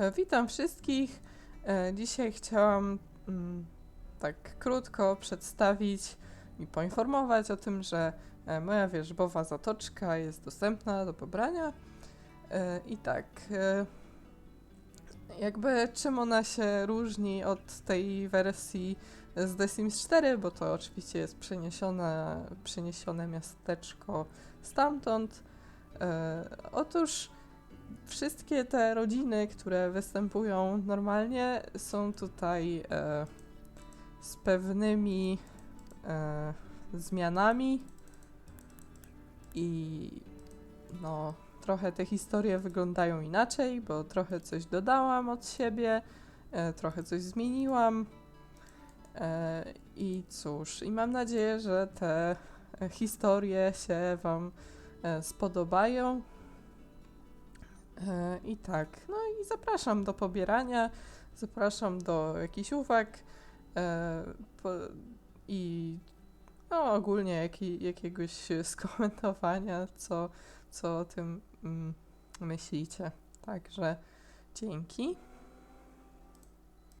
E, Witam wszystkich. E, Dzisiaj chciałam mm, tak krótko przedstawić i poinformować o tym, że e, moja wierzbowa zatoczka jest dostępna do pobrania. I tak, jakby czym ona się różni od tej wersji z The Sims 4, bo to oczywiście jest przeniesione, przeniesione miasteczko stamtąd. Otóż wszystkie te rodziny, które występują normalnie, są tutaj e, z pewnymi e, zmianami i no, trochę te historie wyglądają inaczej, bo trochę coś dodałam od siebie, e, trochę coś zmieniłam. E, I cóż, i mam nadzieję, że te e, historie się Wam e, spodobają. I tak, no i zapraszam do pobierania, zapraszam do jakichś uwag e, po, i no, ogólnie jaki, jakiegoś skomentowania, co, co o tym mm, myślicie. Także dzięki.